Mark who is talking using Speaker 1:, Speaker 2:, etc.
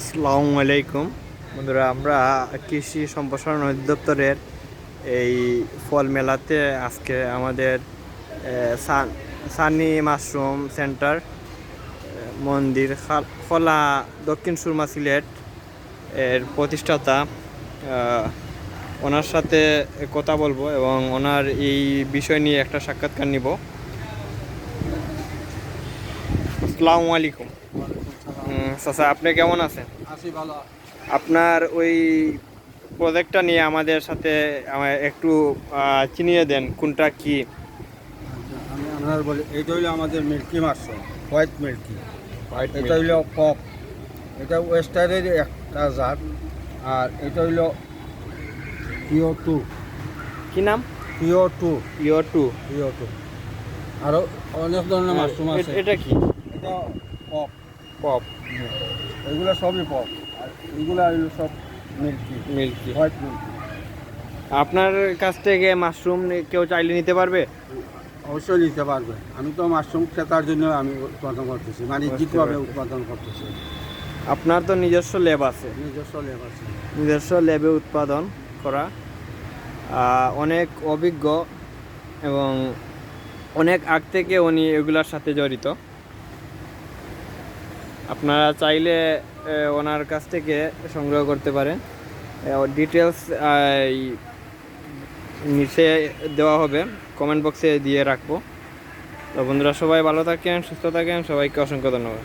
Speaker 1: আসসালামু আলাইকুম। বন্ধুরা, আমরা কৃষি সম্প্রসারণ অধিদপ্তরের এই ফল মেলাতে আজকে আমাদের সান- মাশরুম সেন্টার মন্দির, খাল- দক্ষিণ সুরমা সিলেট এর প্রতিষ্ঠাতা ওনার সাথে কথা বলব এবং ওনার এই বিষয় নিয়ে একটা সাক্ষাৎকার নিব। আসসালামু আলাইকুম। চাচা আপনি কেমন আছেন?
Speaker 2: আছি ভালো।
Speaker 1: আপনার ওই প্রজেক্টটা নিয়ে আমাদের সাথে একটু চিনিয়ে দেন কোনটা কি?
Speaker 2: আচ্ছা, আমি আপনার বলি এইটা হইল আমাদের milky mushroom white milky. White এটা হইল পপ এটা ওয়েস্টারের একটা জাত আর এটা হইল পিও টু।
Speaker 1: কি নাম?
Speaker 2: PO two.
Speaker 1: ইয়ো টু।
Speaker 2: PO two. আরও অনেক ধরনের মাশরুম আছে।
Speaker 1: এটা কি?
Speaker 2: এটা পপ
Speaker 1: পপ
Speaker 2: এগুলো সবই পপ। আর এগুলো সব মিল্কি।
Speaker 1: মিল্কি।
Speaker 2: White milky.
Speaker 1: আপনার কাছ থেকে মাশরুম কেউ চাইলে নিতে পারবে?
Speaker 2: অবশ্যই নিতে পারবে। আমি তো মাশরুম ক্রেতার জন্য আমি উৎপাদন করতেছি। বাণিজ্যিকভাবে উৎপাদন করতেছি।
Speaker 1: আপনার তো নিজস্ব ল্যাব আছে।
Speaker 2: নিজস্ব লেব আছে।
Speaker 1: নিজস্ব ল্যাবে উৎপাদন করা অনেক অভিজ্ঞ এবং অনেক আগ থেকে উনি এগুলার সাথে জড়িত। আপনারা চাইলে ওনার কাছ থেকে সংগ্রহ করতে পারেন। ডিটেলস নিচে দেওয়া হবে। কমেন্ট বক্সে দিয়ে রাখব। তো বন্ধুরা, সবাই ভালো থাকেন, সুস্থ থাকেন। সবাইকে অসংখ্য ধন্যবাদ।